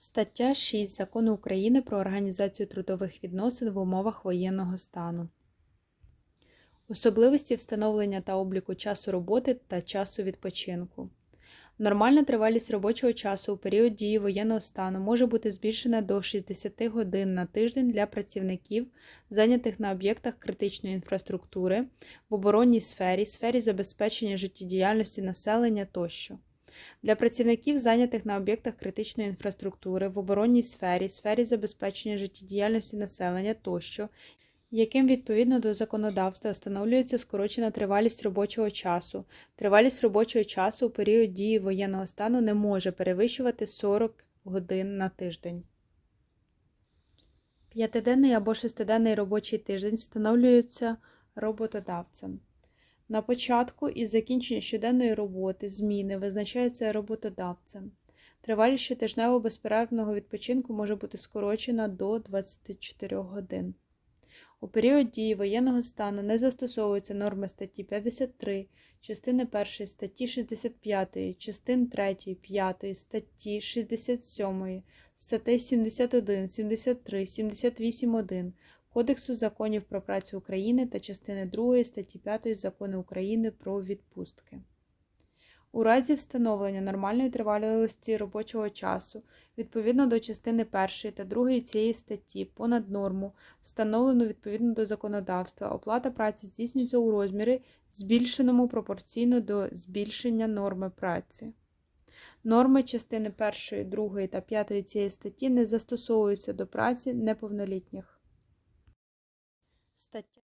Стаття 6 Закону України про організацію трудових відносин в умовах воєнного стану. Особливості встановлення та обліку часу роботи та часу відпочинку. Нормальна тривалість робочого часу у період дії воєнного стану може бути збільшена до 60 годин на тиждень для працівників, зайнятих на об'єктах критичної інфраструктури, в оборонній сфері, сфері забезпечення життєдіяльності населення тощо. Для працівників, зайнятих на об'єктах критичної інфраструктури, в оборонній сфері, сфері забезпечення життєдіяльності населення тощо, яким відповідно до законодавства встановлюється скорочена тривалість робочого часу. Тривалість робочого часу у період дії воєнного стану не може перевищувати 40 годин на тиждень. П'ятиденний або шестиденний робочий тиждень встановлюється роботодавцем. На початку і закінчення щоденної роботи зміни визначаються роботодавцем. Тривалість щотижневого безперервного відпочинку може бути скорочена до 24 годин. У період дії воєнного стану не застосовуються норми статті 53, частини 1 статті 65, частин 3, 5, статті 67, статей 71, 73, 78.1 Кодексу законів про працю України та частини 2 статті 5 Закону України про відпустки. У разі встановлення нормальної тривалості робочого часу відповідно до частини 1 та 2 цієї статті понад норму, встановлену відповідно до законодавства, оплата праці здійснюється у розмірі, збільшеному пропорційно до збільшення норми праці. Норми частини 1, 2 та 5 цієї статті не застосовуються до праці неповнолітніх. Стаття